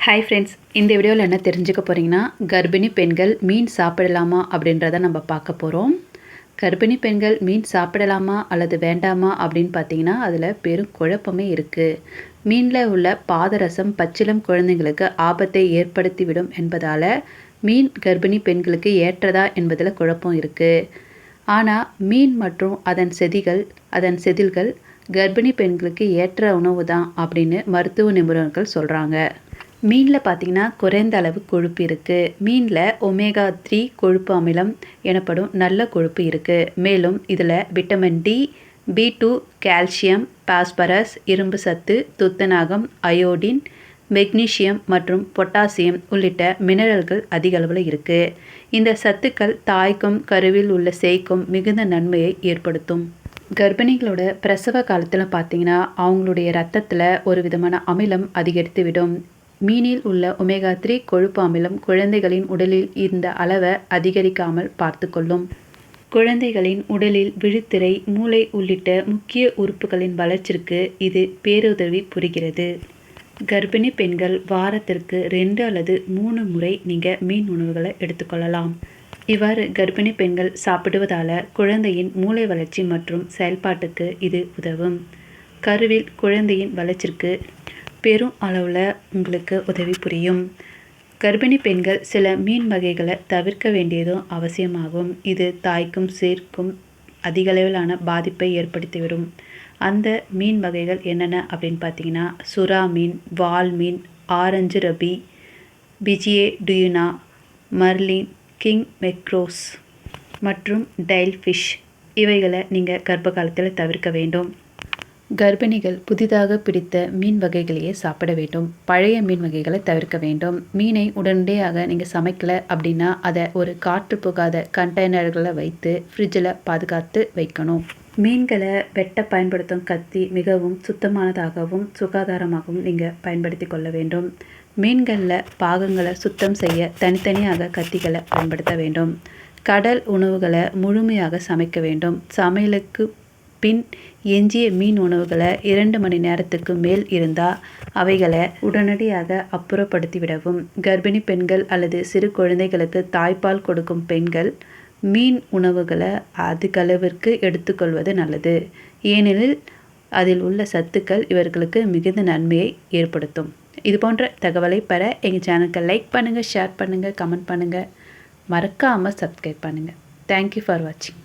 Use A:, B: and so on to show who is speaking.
A: Hi friends இந்த வீடியோவில் என்ன தெரிஞ்சுக்க போகிறீங்கன்னா கர்ப்பிணி பெண்கள் மீன் சாப்பிடலாமா அப்படின்றத நம்ம பார்க்க போகிறோம் கர்ப்பிணி பெண்கள் மீன் சாப்பிடலாமா அல்லது வேண்டாமா அப்படின்னு பார்த்தீங்கன்னா அதில் பெரும் குழப்பமே இருக்குது மீனில் உள்ள பாதரசம் பச்சிலம் குழந்தைங்களுக்கு ஆபத்தை ஏற்படுத்திவிடும் என்பதால் மீன் கர்ப்பிணி பெண்களுக்கு ஏற்றதா என்பதில் குழப்பம் இருக்குது ஆனால் மீன் மற்றும் அதன் செதிகள் அதன் செதில்கள் கர்ப்பிணி பெண்களுக்கு ஏற்ற உணவு தான் அப்படின்னு மருத்துவ நிபுணர்கள் சொல்கிறாங்க மீனில் பார்த்திங்கன்னா குறைந்த அளவு கொழுப்பு இருக்குது மீனில் ஒமேகா த்ரீ கொழுப்பு அமிலம் எனப்படும் நல்ல கொழுப்பு இருக்குது மேலும் இதில் vitamin D B two calcium phosphorus இரும்பு சத்து துத்தநாகம் அயோடின் மெக்னீஷியம் மற்றும் பொட்டாசியம் உள்ளிட்ட மினரல்கள் அதிக அளவில் இருக்குது இந்த சத்துக்கள் தாய்க்கும் கருவில் உள்ள சேய்க்கும் மிகுந்த நன்மையை ஏற்படுத்தும். கர்ப்பிணிகளோட பிரசவ காலத்தில் பார்த்தீங்கன்னா அவங்களுடைய ரத்தத்தில் ஒரு விதமான அமிலம் அதிகரித்து விடும். மீனில் உள்ள ஒமேகா த்ரீ கொழுப்பு அமிலம் குழந்தைகளின் உடலில் இந்த அளவை அதிகரிக்காமல் பார்த்துக்கொள்ளும். குழந்தைகளின் உடலில் விழித்திரை மூளை உள்ளிட்ட முக்கிய உறுப்புகளின் வளர்ச்சிக்கு இது பேருதவி புரிகிறது. கர்ப்பிணி பெண்கள் வாரத்திற்கு ரெண்டு அல்லது மூணு முறை நீங்கள் மீன் உணவுகளை எடுத்துக்கொள்ளலாம். இவ்வாறு கர்ப்பிணி பெண்கள் சாப்பிடுவதால் குழந்தையின் மூளை வளர்ச்சி மற்றும் செயல்பாட்டுக்கு இது உதவும். கருவில் குழந்தையின் வளர்ச்சிக்கு பெரும் அளவில் உங்களுக்கு உதவி புரியும். கர்ப்பிணி பெண்கள் சில மீன் வகைகளை தவிர்க்க வேண்டியதும் அவசியமாகும். இது தாய்க்கும் சேர்க்கும் அதிகளவிலான பாதிப்பை ஏற்படுத்திவிடும். அந்த மீன் வகைகள் என்னென்ன அப்படின்னு பார்த்தீங்கன்னா சுறா மீன் வால் மீன் ஆரஞ்சு ரபி பிஜியே டுயுனா மர்லின் கிங் மெக்ரோஸ் மற்றும் டைல் ஃபிஷ் இவைகளை நீங்கள் கர்ப்ப காலத்தில் தவிர்க்க வேண்டும். கர்ப்பிணிகள் புதிதாக பிடித்த மீன் வகைகளையே சாப்பிட வேண்டும். பழைய மீன் வகைகளை தவிர்க்க வேண்டும். மீனை உடனடியாக நீங்கள் சமைக்கல அப்படின்னா அதை ஒரு காற்று புகாத கண்டெய்னர்களை வைத்து ஃப்ரிட்ஜில் பாதுகாத்து வைக்கணும். மீன்களை வெட்ட பயன்படுத்தும் கத்தி மிகவும் சுத்தமானதாகவும் சுகாதாரமாகவும் நீங்கள் பயன்படுத்தி கொள்ள வேண்டும். மீன்களில் பாகங்களை சுத்தம் செய்ய தனித்தனியாக கத்திகளை பயன்படுத்த வேண்டும். கடல் உணவுகளை முழுமையாக சமைக்க வேண்டும். சமையலுக்கு பின் எஞ்சிய மீன் உணவுகளை இரண்டு மணி நேரத்துக்கு மேல் இருந்தால் அவைகளை உடனடியாக அப்புறப்படுத்திவிடவும். கர்ப்பிணி பெண்கள் அல்லது சிறு குழந்தைகளுக்கு தாய்ப்பால் கொடுக்கும் பெண்கள் மீன் உணவுகளை அதிகளவிற்கு எடுத்துக்கொள்வது நல்லது. ஏனெனில் அதில் உள்ள சத்துக்கள் இவர்களுக்கு மிகுந்த நன்மையை ஏற்படுத்தும். இது போன்ற தகவலை பெற எங்கள் சேனலுக்கு லைக் பண்ணுங்கள் ஷேர் பண்ணுங்கள் கமெண்ட் பண்ணுங்கள் மறக்காமல் சப்ஸ்கிரைப் பண்ணுங்கள் தேங்க்யூ ஃபார் வாட்சிங்